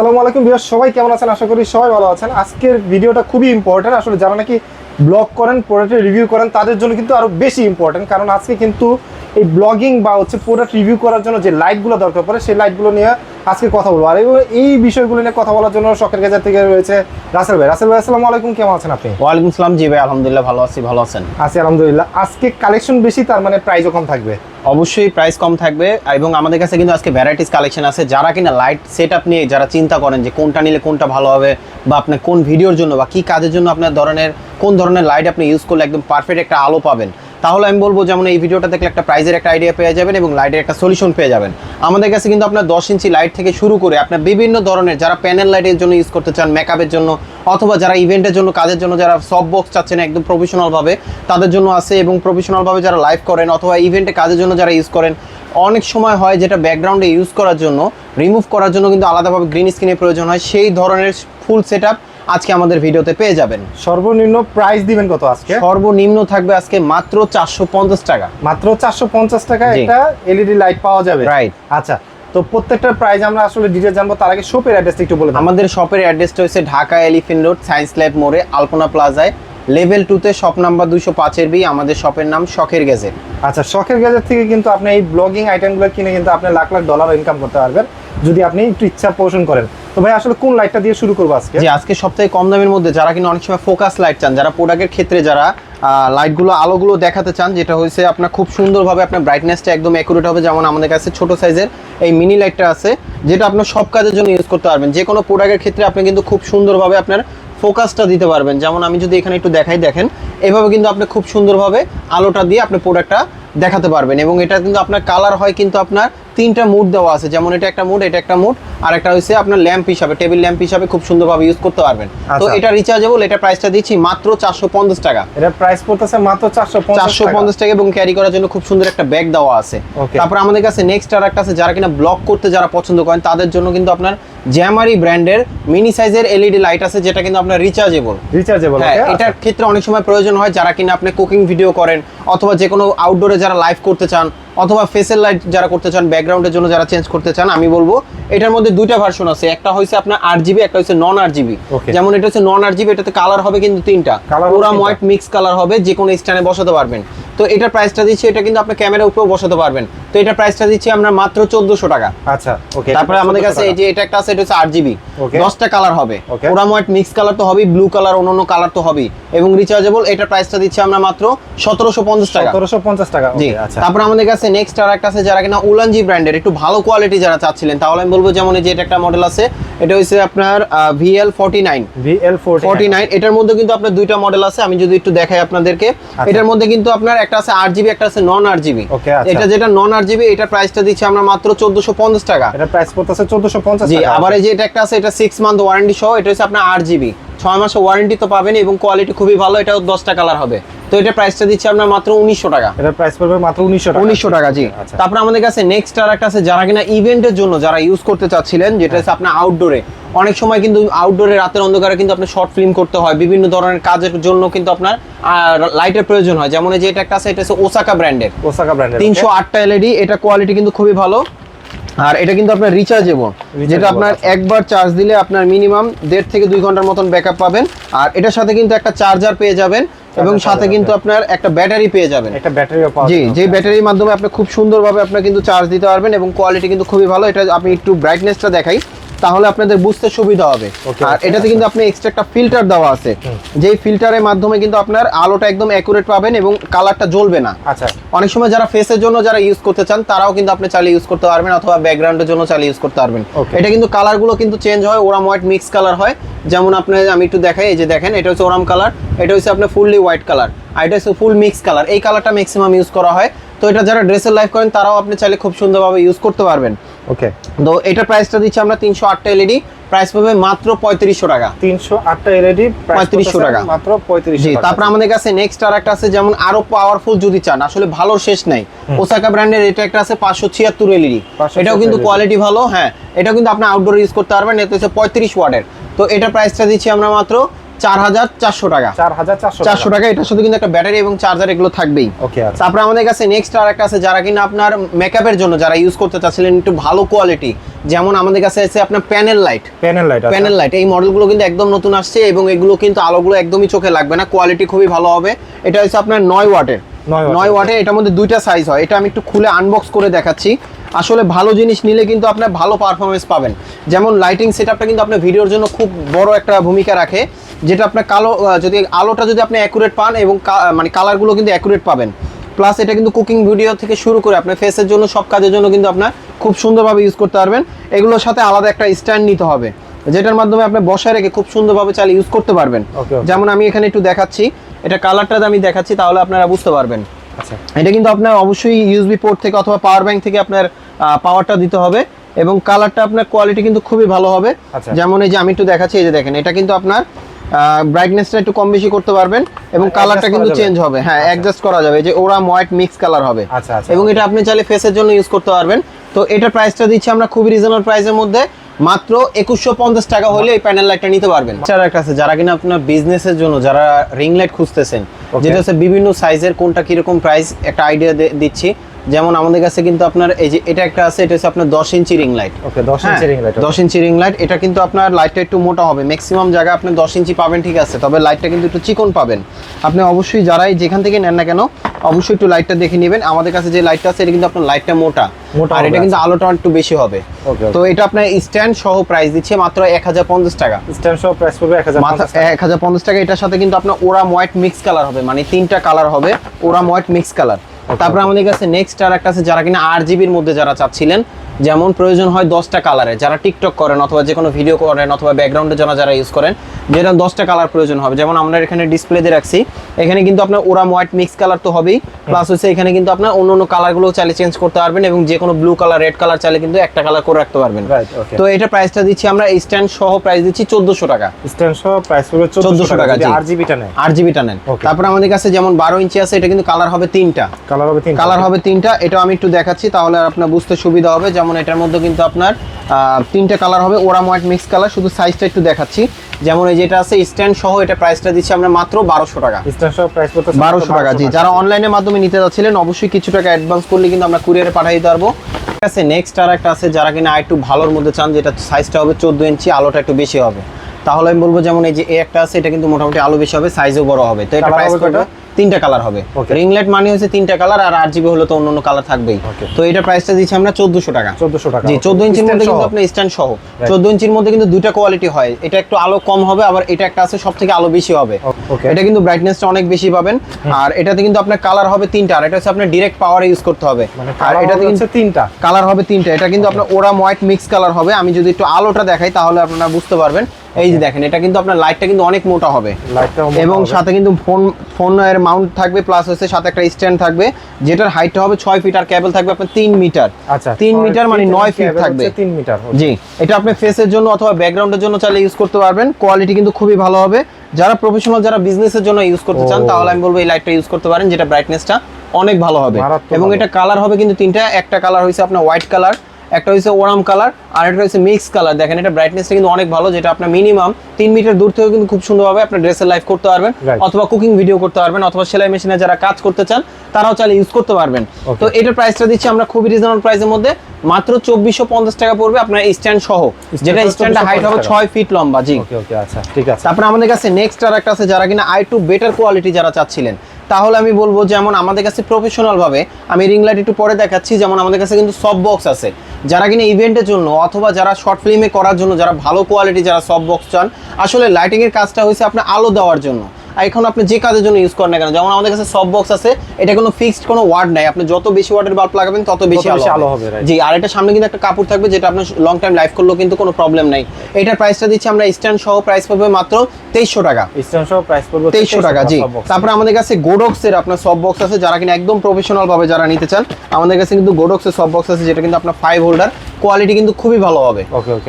আসসালামু আলাইকুম বিয়ার সবাই কেমন আছেন? আশা করি সবাই ভালো আছেন। আজকের ভিডিওটা খুবই ইম্পর্টেন্ট আসলে যারা নাকি ব্লগ করেন প্রোডাক্টের রিভিউ করেন তাদের জন্য কিন্তু আরও বেশি ইম্পর্টেন্ট কারণ আজকে কিন্তু এই ব্লগিং বা হচ্ছে প্রোডাক্ট রিভিউ করার জন্য যে লাইটগুলো দরকার পড়ে সেই লাইটগুলো নিয়ে আজকে কথা বলব। আর এই- বিষয়গুলো নিয়ে কথা বলার জন্য শখের গেজার থেকে রয়েছে রাসেল ভাই। রাসেল ভাই আসসালামু আলাইকুম কেমন আছেন আপনি? ওয়ালাইকুম সালাম জি ভাই আলহামদুলিল্লাহ ভালো আছি ভালো আছেন। আছি আলহামদুলিল্লাহ। আজকে কালেকশন বেশি তার মানে প্রাইসও কম থাকবে। অবশ্যই প্রাইস কম থাকবে। এবং আমাদের কাছে কিন্তু আজকে ভ্যারাইটিস কালেকশন আছে। যারা কিনা লাইট সেট আপ নিয়ে যারা চিন্তা করেন যে কোনটা নিলে কোনটা ভালো হবে বা আপনার কোন ভিডিওর জন্য বা কি কাজের জন্য আপনার ধরনের, কোন ধরনের লাইট আপনি ইউজ করলে একদম পারফেক্ট একটা আলো পাবেন। তাহলে আমি বলব যেমন এই ভিডিওটা দেখলে একটা প্রাইজের একটা আইডিয়া পেয়ে যাবেন এবং লাইটের একটা সলিউশন পেয়ে যাবেন। আমাদের কাছে কিন্তু আপনার দশ ইঞ্চি লাইট থেকে শুরু করে আপনার বিভিন্ন ধরনের যারা প্যানেল লাইটের জন্য ইউজ করতে চান মেকআপের জন্য অথবা যারা ইভেন্টের জন্য, কাজের জন্য যারা সব বক্স চাচ্ছেন একদম প্রফেশনালভাবে তাদের জন্য আছে এবং প্রফেশনালভাবে যারা লাইভ করেন অথবা ইভেন্টে কাজের জন্য যারা ইউজ করেন, অনেক সময় হয় যেটা ব্যাকগ্রাউন্ডে ইউজ করার জন্য রিমুভ করার জন্য কিন্তু আলাদাভাবে গ্রিন স্ক্রিনের প্রয়োজন হয়। সেই ধরনের ফুল সেট আজকে আমাদের ভিডিওতে পেয়ে যাবেন। সর্বনিম্ন প্রাইস দিবেন কত আজকে? সর্বনিম্ন থাকবে আজকে মাত্র চারশো পঞ্চাশ টাকা। মাত্র চারশো পঞ্চাশ টাকা। একটা এলইডি লাইট পাওয়া যাবে। Right. আচ্ছা তো প্রত্যেকটার প্রাইস আমরা আসলে ডিটেল জানব তার আগে শপের অ্যাড্রেসটা একটু বলে আমাদের শপের অ্যাড্রেসটা হচ্ছে Dhaka Elephant Road Science Lab মোড়ে আলপনা প্লাজায়। লেভেল টুতে শপ নাম্বার দুইশো পাঁচের বি আমাদের শপের নাম শখের গেজেট আচ্ছা শখের গ্যাজেট থেকে কিন্তু আপনি এই ব্লগিং আইটেমগুলো কিনে কিন্তু আপনি লাখ লাখ ডলার ইনকাম করতে পারবেন। যদি আপনি একটু ইচ্ছা পোষণ করেন তো ভাই, আসলে কোন লাইটটা দিয়ে শুরু করব আজকে? আজকে সবথেকে কম দামের মধ্যে যারা কিন্তু অনেক সময় ফোকাস লাইট চান, যারা প্রোডাক্টের ক্ষেত্রে যারা লাইটগুলো আলোগুলো দেখাতে চান, যেটা হয়েছে আপনার খুব সুন্দরভাবে আপনার ব্রাইটনেসটা একদম অ্যাকুরেট হবে, যেমন আমাদের কাছে ছোট সাইজের এই মিনি লাইটটা আছে, যেটা আপনার সব কাজের জন্য ইউজ করতে পারবেন। যে কোনো প্রোডাক্টের ক্ষেত্রে আপনি কিন্তু খুব সুন্দরভাবে আপনার ফোকাসটা দিতে পারবেন। যেমন আমি যদি এখানে একটু দেখাই, দেখেন, এভাবে কিন্তু আপনি খুব সুন্দরভাবে আলোটা দিয়ে আপনি প্রোডাক্টটা দেখাতে পারবেন এবং এটা কিন্তু আপনার কালার হয় কিন্তু আপনার তিনটা মুড দেওয়া আছে। যেমন এটা একটা মুড এটা একটা মুড আর একটা হচ্ছে আপনার ল্যাম্প হিসাবে টেবিল ল্যাম্প হিসাবে খুব সুন্দরভাবে ইউজ করতে পারবেন। তো আচ্ছা। এটা রিচার্জেবল এটা প্রাইসটা দিচ্ছি মাত্র চারশো পঞ্চাশ টাকা। এটা প্রাইস পড়তেছে মাত্র চারশো চারশো পঞ্চাশ টাকা এবং ক্যারি করার জন্য খুব সুন্দর একটা ব্যাগ দেওয়া আছে। তারপর আমাদের কাছে নেক্সট আর একটা আছে যারা কিনা ব্লক করতে যারা পছন্দ করেন তাদের জন্য কিন্তু আপনার জ্যামারি ব্র্যান্ডের মিনি সাইজের এলইডি লাইট আছে যেটা কিন্তু আপনার রিচার্জেবল রিচার্জেবল হ্যাঁ এটার ক্ষেত্রে অনেক সময় প্রয়োজন হয় যারা কিনা আপনি কুকিং ভিডিও করেন অথবা যে কোনো আউটডোরে যারা লাইভ করতে চান অথবা ফেসের লাইট যারা করতে চান ব্যাকগ্রাউন্ডের জন্য যারা চেঞ্জ করতে চান আমি বলব এটার মধ্যে দুইটা ভার্সন আছে। একটা হয়েছে আপনার আট জিবি একটা হচ্ছে নন আট জিবি. যেমন এটা হচ্ছে নন আট জিবি এটাতে কালার হবে কিন্তু তিনটা। পুরা। হোয়াইট মিক্স কালার হবে যে কোনো স্ট্যান্ডে বসাতে পারবেন। তো এটার প্রাইসটা দিচ্ছে এটা কিন্তু আপনার ক্যামেরার উপরেও বসাতে পারবেন। তো এটার প্রাইসটা দিচ্ছি আমরা মাত্র চোদ্দশো টাকা। আচ্ছা ওকে তারপরে আমাদের কাছে এই যে এটা একটা আছে এটা হচ্ছে আট জিবি Okay. দশটা কালার হবে. ওরাম মিক্স কালার তো হবেই ব্লু কালার অন্যান্য কালার তো হবেই। এবং রিচার্জেবল এটার প্রাইসটা দিচ্ছি আমরা মাত্র সতেরোশো পঞ্চাশ টাকা। সতেরোশো পঞ্চাশ টাকা জি। okay, আচ্ছা। তারপর আমাদের কাছে নেক্সট আর একটা আছে যারা কিনা উলানজি ব্র্যান্ডের একটু ভালো কোয়ালিটি যারা চাচ্ছিলেন তাহলে আমি বলব যেমন এই যে এটা একটা মডেল আছে এটা হচ্ছে আপনার VL forty nine VL forty nine এটার মধ্যে কিন্তু আপনার দুইটা মডেল আছে আমি যদি একটু দেখাই আপনাদেরকে। এটার মধ্যে কিন্তু আপনার একটা আছে আট জিবি একটা আছে নন আট জিবি আচ্ছা। এটা যেটা নন আট জিবি এটার প্রাইসটা দিচ্ছি আমরা মাত্র চোদ্দশো পঞ্চাশ টাকা। এটা প্রাইস পড়তেছে চোদ্দশো পঞ্চাশ জি টাকা। আবার এই যে এটা একটা আছে এটা সিক্স মান্থ ওয়ারেন্টি সহ এটা হচ্ছে আপনার আট জিবি। ছয় মাসের ওয়ারেন্টি তো পাবেন এবং কোয়ালিটি খুবই ভালো এটাও দশটা কালার হবে। তো এটা প্রাইসটা দিচ্ছি আমরা মাত্র উনিশশো টাকা। এটা প্রাইস পড়বে মাত্র উনিশশো টাকা। উনিশশো টাকা জি। আচ্ছা। তারপর আমাদের কাছে নেক্সট আর একটা আছে যারা কিনা ইভেন্টের জন্য যারা ইউজ করতে চাচ্ছিলেন যেটা হচ্ছে আপনার আউটডোরে অনেক সময় কিন্তু আউটডোরে রাতের অন্ধকারে কিন্তু আপনার শর্ট ফিল্ম করতে হয় বিভিন্ন ধরনের কাজের জন্য কিন্তু আপনার লাইটের প্রয়োজন হয়। যেমন যে এটা একটা আছে এটা হচ্ছে ওসাকা ব্র্যান্ডের ওসাকা ব্র্যান্ডের তিনশো আটটা এলইডি এটা কোয়ালিটি কিন্তু খুবই ভালো। আর এটা কিন্তু আপনার রিচার্জেবল যেটা আপনার আচ্ছা। একবার চার্জ দিলে আপনার মিনিমাম দেড় থেকে দুই ঘণ্টার মতন ব্যাকআপ পাবেন। আর এটার সাথে কিন্তু একটা চার্জার পেয়ে যাবেন এবং সাথে কিন্তু আপনার একটা ব্যাটারি পেয়ে যাবেন। একটা ব্যাটারিও পাওয়া জি। যে ব্যাটারির মাধ্যমে আপনি খুব সুন্দরভাবে আপনার কিন্তু চার্জ দিতে পারবেন এবং কোয়ালিটি কিন্তু খুবই ভালো। এটা আমি একটু ব্রাইটনেসটা দেখাই। তাহলে আপনাদের বুঝতে সুবিধা হবে। আর এটাতে কিন্তু আপনি এক্সট্রা একটা ফিল্টার দেওয়া আছে। যেই ফিল্টারের মাধ্যমে কিন্তু আপনার আলোটা একদম অ্যাকুরেট পাবেন এবং কালারটা জ্বলবে না। আচ্ছা। অনেক সময় যারা ফেসের জন্য যারা ইউজ করতে চান তারাও কিন্তু আপনি চালিয়ে ইউজ করতে পারবেন অথবা ব্যাকগ্রাউন্ডের জন্য চালিয়ে ইউজ করতে পারবেন। এটা কিন্তু কালারগুলো কিন্তু চেঞ্জ হয় ওরাম হোয়াইট মিক্স কালার হয়। যেমন আপনি আমি একটু দেখাই এই যে দেখেন এটা হচ্ছে ওরাম কালার এটা হচ্ছে আপনার ফুললি হোয়াইট কালার আর এটা হচ্ছে ফুল মিক্স কালার এই কালারটা ম্যাক্সিমাম ইউজ করা হয়। তো এটা যারা ড্রেসের লাইফ করেন তারাও আপনি চাইলে খুব সুন্দরভাবে ইউজ করতে পারবেন। ওকে। তো প্রাইসটা দিচ্ছি আমরা তিনশো আটটা এলইডি প্রাইস পাবে মাত্র পঁয়ত্রিশশো টাকা। তিনশো আটটা এলইডি 3500 টাকা। মাত্র পঁয়ত্রিশ জি তারপর আমাদের কাছে নেক্সট আর একটা আছে যেমন আরও পাওয়ারফুল যদি চান আসলে ভালো শেষ নাই। ওসাকা ব্র্যান্ডের এটা একটা আছে পাঁচশো ছিয়াত্তর এলইডি 576 এটাও কিন্তু কোয়ালিটি ভালো হ্যাঁ। এটাও কিন্তু আপনি আউটডোর ইউজ করতে পারবেন এতে হচ্ছে পঁয়ত্রিশ ওয়াটের তো এটা প্রাইসটা দিচ্ছি আমরা মাত্র চার হাজার চারশো টাকা। চার হাজার চারশো টাকা। এটার সাথে কিন্তু একটা ব্যাটারি এবং চার্জার এগুলো থাকবেই। ওকে আচ্ছা। তারপরে আমাদের কাছে নেক্সট আর একটা আছে যারা কিনা আপনার মেকআপের জন্য যারা ইউজ করতে চাচ্ছিলেন একটু ভালো কোয়ালিটি যেমন আমাদের কাছে আছে আপনার panel light panel light panel light এই মডেলগুলো কিন্তু একদম নতুন আসছে এবং এগুলো কিন্তু আলোগুলো একদমই চোখে লাগবে না কোয়ালিটি খুবই ভালো হবে। এটা হচ্ছে আপনার নয় ওয়াটের। নয় ওয়াটের। এটার মধ্যে দুইটা সাইজ হয়। এটা আমি একটু খুলে আনবক্স করে দেখাচ্ছি। আসলে ভালো জিনিস নিলে কিন্তু আপনার ভালো পারফরমেন্স পাবেন। যেমন লাইটিং সেটআপটা কিন্তু আপনার ভিডিওর জন্য খুব বড় একটা ভূমিকা রাখে। যেটা আপনার কালো যদি আলোটা যদি আপনি অ্যাকুরেট পান এবং মানে কালারগুলো কিন্তু অ্যাকুরেট পাবেন। প্লাস এটা কিন্তু কুকিং ভিডিও থেকে শুরু করে আপনার ফেসের জন্য সব কাজের জন্য কিন্তু আপনার খুব সুন্দরভাবে ইউজ করতে পারবেন। এগুলোর সাথে আলাদা একটা স্ট্যান্ড নিতে হবে যেটার মাধ্যমে আপনি বসায় রেখে খুব সুন্দরভাবে চালিয়ে ইউজ করতে পারবেন. যেমন আমি এখানে একটু দেখাচ্ছি এটা কালারটা আমি দেখাচ্ছি তাহলে আপনারা বুঝতে পারবেন। আচ্ছা। এটা কিন্তু আপনার অবশ্যই ইউএসবি পোর্ট থেকে অথবা পাওয়ার ব্যাংক থেকে আপনার পাওয়ারটা দিতে হবে এবং কালারটা আপনার কোয়ালিটি কিন্তু খুবই ভালো হবে। আচ্ছা। যেমন এই যে আমি একটু দেখাচ্ছি এই যে দেখেন এটা কিন্তু আপনার ব্রাইটনেসটা একটু কম বেশি করতে পারবেন এবং কালারটা কিন্তু চেঞ্জ হবে। হ্যাঁ অ্যাডজাস্ট করা যাবে। যে ওরা হোয়াইট মিক্স কালার হবে। আচ্ছা আচ্ছা। এবং এটা আপনি চাইলে ফেসের জন্য ইউজ করতে পারবেন। তো এটা প্রাইসটা দিচ্ছি আমরা খুবই রিজনেবল প্রাইসের মধ্যে। মাত্র একুশশো পঞ্চাশ টাকা হলে এই প্যানেল লাইটটা নিতে পারবেন। যারা একটা আছে যারা কিনা আপনার বিজনেসের জন্য যারা রিং লাইট খুঁজতেছেন যেটা হচ্ছে বিভিন্ন সাইজের কোনটা কীরকম প্রাইস একটা আইডিয়া দিচ্ছি। যেমন আমাদের কাছে কিন্তু আপনার এই যে এটা একটা আছে এটা হচ্ছে আপনার দশ inch ring light. Okay 10 inch ring light হ্যাঁ, দশ ইঞ্চি রিং লাইট এটা কিন্তু আপনার লাইটটা একটু মোটা হবে ম্যাক্সিমাম জায়গায় আপনি দশ ইঞ্চি পাবেন ঠিক আছে তবে লাইটটা কিন্তু একটু চিকন পাবেন। আপনি অবশ্যই যারাই যেখান থেকে নেন না কেন অবশ্যই একটু লাইটটা দেখে নেবেন। আমাদের কাছে যে লাইটটা আছে এটা কিন্তু আপনার লাইটটা মোটা। মোটা আর এটা কিন্তু আচ্ছা। আলোটা একটু বেশি হবে। ওকে তো এটা আপনার স্ট্যান্ড সহ প্রাইস দিচ্ছে মাত্র এক হাজার পঞ্চাশ টাকা। স্ট্যান্ড সহ প্রাইস পড়বে 1050 মাথা টাকা। এক হাজার পঞ্চাশ টাকা এটার সাথে কিন্তু আপনার ওরা হোয়াইট মিক্স কালার হবে মানে তিনটা কালার হবে ওরা হোয়াইট মিক্স কালার তারপর আমাদের কাছে নেক্সট আর একটা আছে যারা কিনা আট জিবির মধ্যে যারা চাচ্ছিলেন যেমন প্রয়োজন হয় দশটা কালারে যারা টিকটক করেন অথবা যে কোনো ভিডিও করেন অথবা ব্যাকগ্রাউন্ডের জন্য যারা ইউজ করেন যেটা দশটা কালার প্রয়োজন হবে। যেমন আমরা এখানে ডিসপ্লেতে রাখছি এখানে কিন্তু আপনার ওরাম হোয়াইট মিক্স কালার তো হবেই। প্লাস হচ্ছে এখানে কিন্তু আপনার অন্য অন্য কালারগুলো চাইলে চেঞ্জ করতে পারবেন এবং যে কোনো ব্লু কালার রেড কালার চাইলে কিন্তু একটা কালার করে রাখতে পারবেন। তো এটা প্রাইসটা দিচ্ছি আমরা স্ট্যান্ড সহ প্রাইস দিচ্ছি চোদ্দোশো টাকা। স্ট্যান্ড সহ প্রাইস 1400 1400 টাকা। 8 জিবিটা নেয় আট জিবিটা নেন. তারপর আমাদের কাছে যেমন বারো ইঞ্চি আছে এটা কিন্তু কালার হবে তিনটা। কালার হবে কালার হবে তিনটা এটা আমি একটু দেখাচ্ছি তাহলে আপনার বুঝতে সুবিধা হবে। যেমন এটার মধ্যে কিন্তু আপনার তিনটা কালার হবে ওরাম হোয়াইট মিক্স কালার শুধু সাইজটা একটু দেখাচ্ছি। যেমন এই যেটা আছে স্ট্যান্ড সহ এটা প্রাইসটা দিচ্ছি আমরা মাত্র বারোশো টাকা। স্ট্যান্ড সহ প্রাইস পড়তে বারোশো টাকা জি। যারা অনলাইনের মাধ্যমে নিতে যাচ্ছিলেন অবশ্যই কিছু টাকা অ্যাডভান্স করলে কিন্তু আমরা কুরিয়ারে পাঠিয়ে দিতে পারব। ঠিক আছে নেক্সট আর একটা আছে যারা কিনা একটু ভালোর মধ্যে চান যেটা সাইজটা হবে চোদ্দ ইঞ্চি আলোটা একটু বেশি হবে। তাহলে আমি বলব যেমন এই যে একটা আছে এটা কিন্তু মোটামুটি আলো বেশি হবে সাইজও বড় হবে। তো এটা প্রাইস? তিনটা কালার হবে। Okay. রিং মানে হচ্ছে তিনটা কালার আর আট জিবি হলে তো অন্য অন্য কালার থাকবেই তো এটা প্রাইসটা দিচ্ছি আমরা চোদ্দোশো টাকা। 1400 টাকা জি চোদ্দ ইঞ্চির মধ্যে কিন্তু। আপনি স্ট্যান্ড সহ। চোদ্দ ইঞ্চির মধ্যে কিন্তু দুইটা কোয়ালিটি হয়। এটা একটু আলো কম হবে আবার এটা একটা আছে সব থেকে আলো বেশি হবে। এটা কিন্তু ব্রাইটনেসটা অনেক বেশি পাবেন। আর এটাতে কিন্তু আপনার কালার হবে তিনটা আর এটা হচ্ছে আপনার ডিরেক্ট পাওয়ার ইউজ করতে হবে। মানে আর এটাতে কিন্তু তিনটা। কালার হবে তিনটা। এটা কিন্তু আপনার ওরা হোয়াইট মিক্স কালার হবে। আমি যদি একটু আলোটা দেখাই তাহলে আপনারা বুঝতে পারবেন। এই যে দেখেন এটা কিন্তু আপনার লাইটটা কিন্তু অনেক মোটা হবে। লাইটটা এবং সাথে কিন্তু ফোন ফোনের মাউন্ট থাকবে প্লাস হচ্ছে সাথে একটা স্ট্যান্ড থাকবে যেটার হাইটটা হবে ছয় ফিট আর কেবল থাকবে আপনার তিন মিটার আচ্ছা তিন মিটার মানে নয় ফিট থাকবে। 3 মিটার জি এটা আপনি ফেসের জন্য অথবা ব্যাকগ্রাউন্ডের জন্য চাইলে ইউজ করতে পারবেন। কোয়ালিটি কিন্তু খুবই ভালো হবে। যারা প্রফেশনাল যারা বিজনেসের জন্য ইউজ করতে চান তাহলে আমি বলব এই লাইটটা ইউজ করতে পারেন যেটা ব্রাইটনেসটা অনেক ভালো হবে। এবং এটা কালার হবে কিন্তু তিনটা। একটা কালার হয়েছে আপনার হোয়াইট কালার একটা হয়েছে ওরাম কালার আর একটা হচ্ছে মিক্স কালার দেখেন এটা ব্রাইটনেসটা কিন্তু অনেক ভালো যেটা আপনার মিনিমাম তিন মিটার দূর থেকেও কিন্তু খুব সুন্দরভাবে আপনার ড্রেসের লাইফ করতে পারবেন অথবা কুকিং ভিডিও করতে পারবেন অথবা সেলাই মেশিনে যারা কাজ করতে চান তারাও চাইলে ইউজ করতে পারবেন। তো এটার প্রাইসটা দিচ্ছি আমরা খুবই রিজনেবল প্রাইসের মধ্যে মাত্র চব্বিশশো পঞ্চাশ টাকা পড়বে আপনার স্ট্যান্ড সহ যেটা হলো স্ট্যান্ডের হাইট হবে ছয় ফিট লম্বা জি। আচ্ছা ঠিক আছে। তারপরে আমাদের কাছে নেক্সট আর একটা আছে যারা কিনা আই টু বেটার কোয়ালিটি যারা চাচ্ছিলেন। তাহলে আমি বলব যেমন আমাদের কাছে প্রফেশনালভাবে আমি রিং লাইট একটু পরে দেখাচ্ছি, যেমন আমাদের কাছে কিন্তু সব বক্স আছে। যারা কিনা ইভেন্টের জন্য অথবা যারা শর্ট ফিল্মে করার জন্য, যারা ভালো কোয়ালিটি যারা সব বক্স চান, আসলে লাইটিংয়ের কাজটা হয়েছে আপনার আলো দেওয়ার জন্য। এখন আপনি যে কাজের জন্য ইউজ করেন না কেন? যেমন আমাদের কাছে সব বক্স আছে এটা কোনো ফিক্সড কোনো ওয়ার্ড নাই। আপনি যত বেশি ওয়ার্ডের বাল্ব লাগাবেন তত বেশি আলো হবে। জি আর এটা সামনে কিন্তু একটা কাপড় থাকবে যেটা আপনার লং টাইম লাইফ করলেও কিন্তু কোনো প্রবলেম নাই। এটার প্রাইসটা দিচ্ছি আমরা স্ট্যান্ড সহ প্রাইস পাবে মাত্র তেইশশো টাকা। স্ট্যান্ড সহ প্রাইস পড়বে তেইশশো টাকা জি। তারপরে আমাদের কাছে গোডক্স এর আপনার সব বক্স আছে যারা কিনা একদম প্রফেশনাল ভাবে যারা নিতে চান আমাদের কাছে কিন্তু গোডক্স এর সব বক্স আছে যেটা কিন্তু আপনার ফাইভ হোল্ডার কোয়ালিটি কিন্তু খুবই ভালো হবে।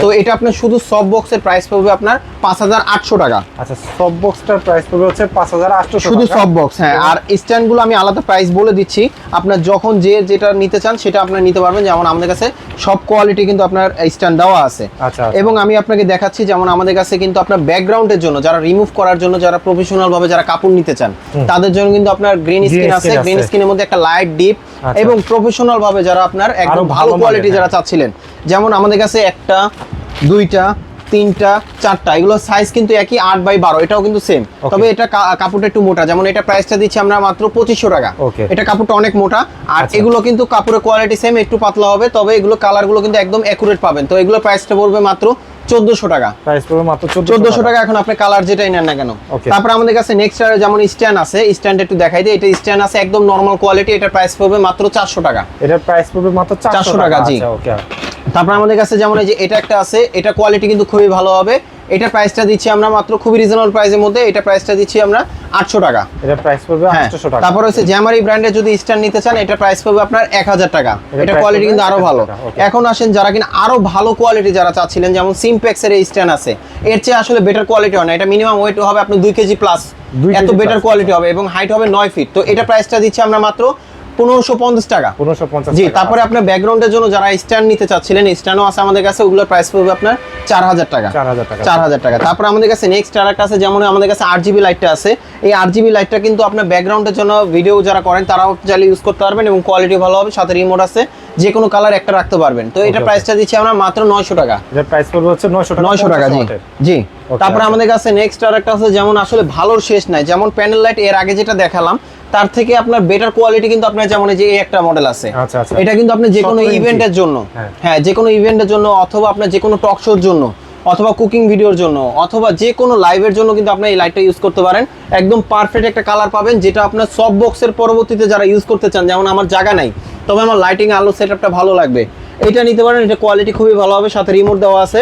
তো এটা আপনার শুধু সব বক্সের প্রাইস পড়বে আপনার পাঁচ হাজার আটশো টাকা। আচ্ছা সব বক্সটার প্রাইস পড়বে হচ্ছে পাঁচ হাজার আটশোশো শুধু সব বক্স হ্যাঁ। আর স্ট্যান্ডগুলো আমি আলাদা প্রাইস বলে দিচ্ছি। আপনার যখন যে যেটা নিতে চান সেটা আপনার নিতে পারবেন। যেমন আমাদের কাছে সব কোয়ালিটি কিন্তু আপনার স্ট্যান্ড দেওয়া আছে। আচ্ছা এবং আমি আপনাকে দেখাচ্ছি যেমন আমাদের কাছে কিন্তু আপনার ব্যাকগ্রাউন্ডের জন্য যারা রিমুভ করার জন্য যারা প্রফেশনাল ভাবে যারা কাপড় নিতে চান তাদের জন্য কিন্তু আপনার গ্রিন স্ক্রিন আছে। গ্রিন। স্ক্রিনের মধ্যে একটা লাইট ডিপ আচ্ছা। এবং প্রফেশনাল ভাবে যারা আপনার একদম ভালো কোয়ালিটি হ্যাঁ। যারা চাচ্ছিলেন যেমন আমাদের কাছে একটা দুইটা তিনটা চারটা এগুলো সাইজ কিন্তু একই আট বাই বারো এটাও কিন্তু সেম তবে এটা কাপড়টা একটু মোটা যেমন এটা প্রাইসটা দিচ্ছি আমরা মাত্র পঁচিশশো টাকা। এটা কাপড়টা অনেক মোটা আর আচ্ছা। এগুলো কিন্তু কাপড়ের কোয়ালিটি সেম একটু পাতলা হবে তবে এগুলো কালারগুলো কিন্তু একদম অ্যাকুরেট পাবেন। তো এগুলো প্রাইসটা পড়বে মাত্র চোদ্দশো টাকা। প্রাইস পড়বে মাত্র চোদ্দশো টাকা। এখন আপনি কালার যেটাই নেন না কেন। তারপর আমাদের কাছে নেক্সট যেমন স্ট্যান্ড আছে স্ট্যান্ড একটু দেখাই দিই এটা স্ট্যান্ড আছে একদম নর্মাল কোয়ালিটি এটা প্রাইস পড়বে মাত্র চারশো টাকা। এটার প্রাইস পড়বে মাত্র চারশো টাকা, জি। আচ্ছা ওকে তারপর আমাদের কাছে যেমন এই যে এটা একটা আছে এটা কোয়ালিটি কিন্তু খুবই ভালো হবে। এটা প্রাইসটা দিচ্ছি আমরা মাত্র খুবই রিজনেবল প্রাইসের মধ্যে এটা প্রাইসটা দিচ্ছি আমরা আটশো টাকা। এটার প্রাইস পড়বে হ্যাঁ আটশোশো টাকা। তারপর হচ্ছে জ্যামারি ব্র্যান্ডের যদি স্ট্যান্ড নিতে চান এটা প্রাইস পড়বে আপনার এক হাজার টাকা। এটা কোয়ালিটি কিন্তু আরও ভালো। এখন আসেন যারা কিনা আরও ভালো কোয়ালিটি যারা চাচ্ছিলেন যেমন সিমপ্যাক্সের এই স্ট্যান্ড আছে এর চেয়ে আসলে বেটার কোয়ালিটি হয় না। এটা মিনিমাম ওয়েট হবে আপনার দুই কেজি প্লাস এত বেটার কোয়ালিটি হবে এবং হাইট হবে নয় ফিট তো এটা প্রাইসটা দিচ্ছি আমরা মাত্র পনেরোশো পঞ্চাশ টাকা। পনেরোশো পঞ্চাশ জি তারপরে আপনার ব্যাকগ্রাউন্ডের জন্য যারা স্ট্যান্ড নিতে চাচ্ছিলেন স্ট্যান্ডও আছে আমাদের কাছে ওগুলোর প্রাইস পড়বে আপনার চার হাজার টাকা। 4000 টাকা। চার হাজার টাকা। তারপরে আমাদের কাছে নেক্সট আর একটা আছে যেমন আমাদের কাছে আট জিবি লাইটটা আছে। এই আট জিবি লাইটটা কিন্তু আপনার ব্যাকগ্রাউন্ডের জন্য ভিডিও যারা করেন তারাও চাইলে ইউজ করতে পারবেন এবং কোয়ালিটি ভালো হবে সাথে রিমোট আছে। যে কোনো কালার একটা রাখতে পারবেন। তো এটা প্রাইসটা দিচ্ছি আমরা মাত্র নয়শো টাকা। এটার প্রাইস পড়বে হচ্ছে নয়শো টাকা নয়শো টাকা জি। জি। তারপরে। আমাদের কাছে নেক্সট আর একটা আছে যেমন আসলে ভালোর শেষ নাই। যেমন প্যানেল লাইটের আগে যেটা দেখালাম তার থেকে আপনার বেটার কোয়ালিটি কিন্তু আপনার যেমন যে এই একটা মডেল আছে। আচ্ছা, আচ্ছা। এটা কিন্তু আপনি যে কোনো ইভেন্টের জন্য হ্যাঁ। যে কোনো ইভেন্টের জন্য অথবা আপনার যে কোনো টক শোর জন্য অথবা কুকিং ভিডিওর জন্য অথবা যে কোনো লাইভের জন্য কিন্তু আপনি এই লাইটটা ইউজ করতে পারেন। একদম পারফেক্ট একটা কালার পাবেন যেটা আপনার সব বক্সের পরবর্তীতে যারা ইউজ করতে চান যেমন আমার জায়গা নাই তবে আমার লাইটিং আলো সেটআপটা ভালো লাগবে। এটা নিতে পারেন এটা কোয়ালিটি খুবই ভালো হবে সাথে রিমোট দেওয়া আছে।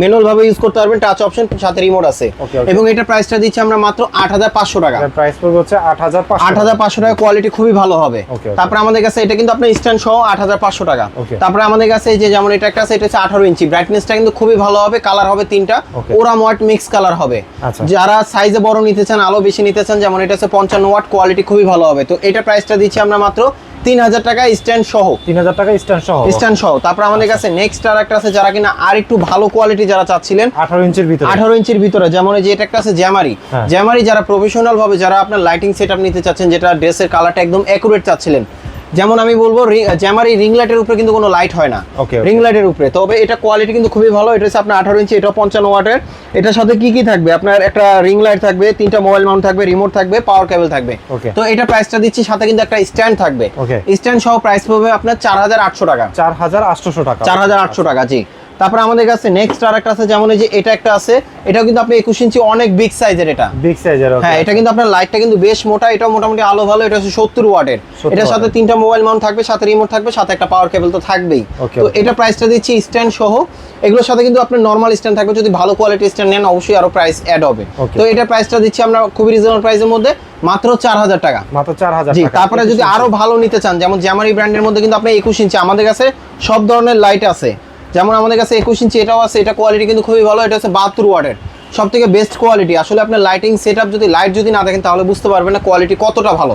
ম্যানুয়াল ভাবে ইউজ করতে পারবেন টাচ অপশন সাথে রিমোট আছে. এবং এটা প্রাইসটা দিচ্ছি আমরা মাত্র আট হাজার পাঁচশো টাকা। এটার প্রাইস পড়বে হচ্ছে আট হাজার আট হাজার পাঁচশো টাকা কোয়ালিটি খুবই ভালো হবে. তারপরে আমাদের কাছে এটা কিন্তু আপনার স্ট্যান্ড সহ আট হাজার পাঁচশো টাকা। Okay. তারপরে আমাদের কাছে এই যে যেমন এটা একটা আছে এটা হচ্ছে আঠারো ইঞ্চি। ব্রাইটনেসটা কিন্তু খুবই ভালো হবে কালার হবে তিনটা। ওরাম ওয়াট মিক্স কালার হবে। আচ্ছা। যারা সাইজে বড় নিতে চান আলো বেশি নিতে চান যেমন এটা হচ্ছে পঞ্চান্ন ওয়াট কোয়ালিটি খুবই ভালো হবে। তো এটা প্রাইসটা দিচ্ছি আমরা মাত্র তিন হাজার টাকা স্ট্যান্ড সহ। তিন হাজার টাকা স্ট্যান্ড সহ। স্ট্যান্ড সহ। তারপর আমাদের কাছে নেক্সট আর একটা আছে যারা কিনা আর একটু ভালো কোয়ালিটি যারা চাচ্ছিলেন আঠারো ইঞ্চির ভিতরে। আঠারো ইঞ্চির ভিতরে। যেমন যে এটা একটা আছে জ্যামারি। জ্যামারি যারা প্রফেশনাল ভাবে যারা আপনার লাইটিং সেট আপ নিতে চাচ্ছেন যেটা ড্রেসের কালারটা একদম অ্যাকুরেট চাচ্ছিলেন যেমন আমি বলব জ্যামারি রিং লাইটের উপরে কিন্তু কোনো লাইট হয় না. রিং লাইটের উপরে। তবে এটা কোয়ালিটি কিন্তু খুবই ভালো। এটা হচ্ছে আপনার আঠারো ইঞ্চি এটা পঞ্চান্ন ওয়াটের। এটার সাথে কি কি থাকবে? আপনার একটা রিং লাইট থাকবে তিনটা মোবাইল মাউন্ট থাকবে রিমোট থাকবে পাওয়ার কেবল থাকবে। তো এটা প্রাইসটা দিচ্ছি সাথে কিন্তু একটা স্ট্যান্ড থাকবে। স্ট্যান্ড সহ প্রাইস পড়বে আপনার চার হাজার আটশো টাকা। চার হাজার আটশো টাকা। চার হাজার আটশো টাকা জি। তারপরে আমাদের কাছে নেক্সট আর একটা আছে যেমন এই যে এটা একটা আছে এটাও কিন্তু আপনি একুশ ইঞ্চি অনেক বিগ সাইজের এটা। বিগ সাইজের হ্যাঁ এটা কিন্তু আপনার লাইটটা কিন্তু বেশ মোটা এটা মোটামুটি আলো ভালো এটা হচ্ছে সত্তর ওয়াটের। 70 এটার সাথে তিনটা মোবাইল মাউন্ট থাকবে সাথে রিমোট থাকবে সাথে একটা পাওয়ার কেবল তো থাকবেই। তো. এটা প্রাইসটা দিচ্ছি স্ট্যান্ড সহ। এগুলোর সাথে কিন্তু আপনার নর্মাল স্ট্যান্ড থাকবে যদি ভালো কোয়ালিটি স্ট্যান্ড নেন অবশ্যই আরও প্রাইস অ্যাড হবে। তো এটা প্রাইসটা দিচ্ছি আমরা খুবই রিজনেবল প্রাইসের মধ্যে মাত্র চার হাজার টাকা। মাত্র চার হাজার জি টাকা। তারপরে যদি আরও ভালো নিতে চান যেমন জ্যামারি ব্র্যান্ডের মধ্যে কিন্তু আপনি একুশ ইঞ্চি আমাদের কাছে সব ধরনের লাইট আছে। যেমন আমাদের কাছে একুশ ইঞ্চি এটাও আছে এটা কোয়ালিটি কিন্তু খুবই ভালো এটা হচ্ছে বাহাত্তর ওয়াটের। সব থেকে বেস্ট কোয়ালিটি আসলে আপনার লাইটিং সেট যদি লাইট যদি না দেখেন তাহলে বুঝতে পারবেন না কোয়ালিটি কতটা ভালো.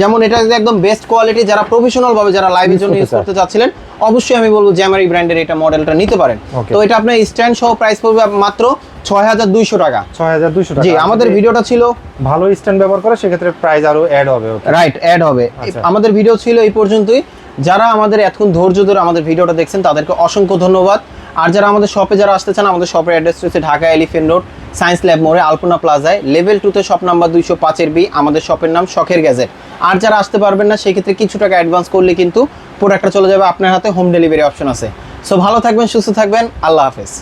যেমন এটা যদি একদম বেস্ট কোয়ালিটি যারা প্রফেশনাল ভাবে যারা লাইভের জন্য ইউজ করতে চাচ্ছিলেন অবশ্যই আমি বলব জ্যামারি ব্র্যান্ডের এটা মডেলটা নিতে পারেন। তো এটা আপনার স্ট্যান্ড সহ প্রাইস পড়বে মাত্র ছয় হাজার দুইশো টাকা। ছয় হাজার দুইশো টাকা। জি আমাদের ভিডিওটা ছিল ভালো স্ট্যান্ড ব্যবহার করে সেক্ষেত্রে প্রাইস আরও অ্যাড হবে? রাইট অ্যাড হবে। আচ্ছা। আমাদের ভিডিও ছিল এই পর্যন্তই। যারা আমাদের এতক্ষণ ধৈর্য ধরে আমাদের ভিডিওটা দেখছেন, তাদেরকে অসংখ্য ধন্যবাদ। আর যারা আমাদের শপে যারা আসতে চান, আমাদের শপের অ্যাড্রেস রয়েছে Dhaka Elephant Road Science Lab মোড়ে আলপনা প্লাজায় লেভেল টুতে শপ নাম্বার দুইশো পাঁচের বি আমাদের শপের নাম শখের গ্যাজেট আর যারা আসতে পারবেন না, সেক্ষেত্রে কিছু টাকা অ্যাডভান্স করলে কিন্তু প্রোডাক্টটা চলে যাবে আপনার হাতে হোম ডেলিভারি অপশন আছে। সো ভালো থাকবেন, সুস্থ থাকবেন, আল্লাহ হাফেজ।